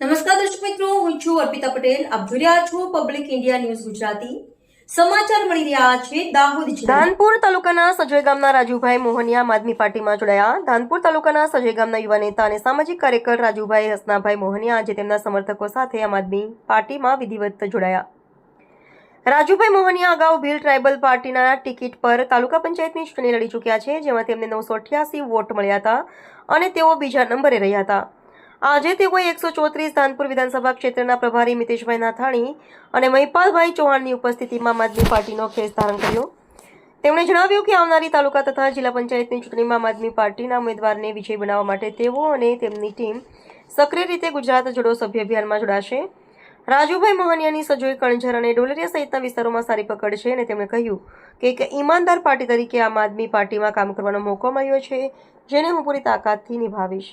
નમસ્કાર દર્શક મિત્રો, હું છું અર્પિતા પટેલ. આપ જોઈ રહ્યા છો પબ્લિક ઇન્ડિયા ન્યૂઝ ગુજરાતી. સમાચાર મળી રહ્યા છે દાહોદ ધાનપુર તાલુકાના સજોય ગામના રાજુભાઈ મોહનિયા આમ આદમી પાર્ટીમાં જોડાયા. ધાનપુર તાલુકાના સજોય ગામના યુવા નેતા અને સામાજિક કાર્યકર રાજુભાઈ હસનાભાઈ મોહનિયા આજે તેમના સમર્થકો સાથે આમ આદમી પાર્ટીમાં વિધિવત જોડાયા. રાજુભાઈ મોહનિયા અગાઉ ભીલ ટ્રાઇબલ પાર્ટીના ટિકિટ પર તાલુકા પંચાયતની ચૂંટણી લડી ચૂક્યા છે, જેમાં તેમને નવસો અઠ્યાસી વોટ મળ્યા હતા અને તેઓ બીજા નંબરે રહ્યા હતા. આજે તેઓએ એકસો ચોત્રીસ ધાનપુર વિધાનસભા ક્ષેત્રના પ્રભારી મિતેશભાઈ નાથાણી અને મહિપાલભાઈ ચૌહાણની ઉપસ્થિતિમાં આમ આદમી પાર્ટીનો ખેસ ધારણ કર્યો. તેમણે જણાવ્યું કે આવનારી તાલુકા તથા જિલ્લા પંચાયતની ચૂંટણીમાં આમ આદમી પાર્ટીના ઉમેદવારને વિજય બનાવવા માટે તેઓ અને તેમની ટીમ સક્રિય રીતે ગુજરાત જોડો સભ્ય અભિયાનમાં જોડાશે. રાજુભાઈ મોહનિયાની સજોઈ કણઝર અને ડોલરિયા સહિતના વિસ્તારોમાં સારી પકડ છે અને તેમણે કહ્યું કે એક ઈમાનદાર પાર્ટી તરીકે આમ આદમી પાર્ટીમાં કામ કરવાનો મોકો મળ્યો છે, જેને હું પૂરી તાકાતથી નિભાવીશ.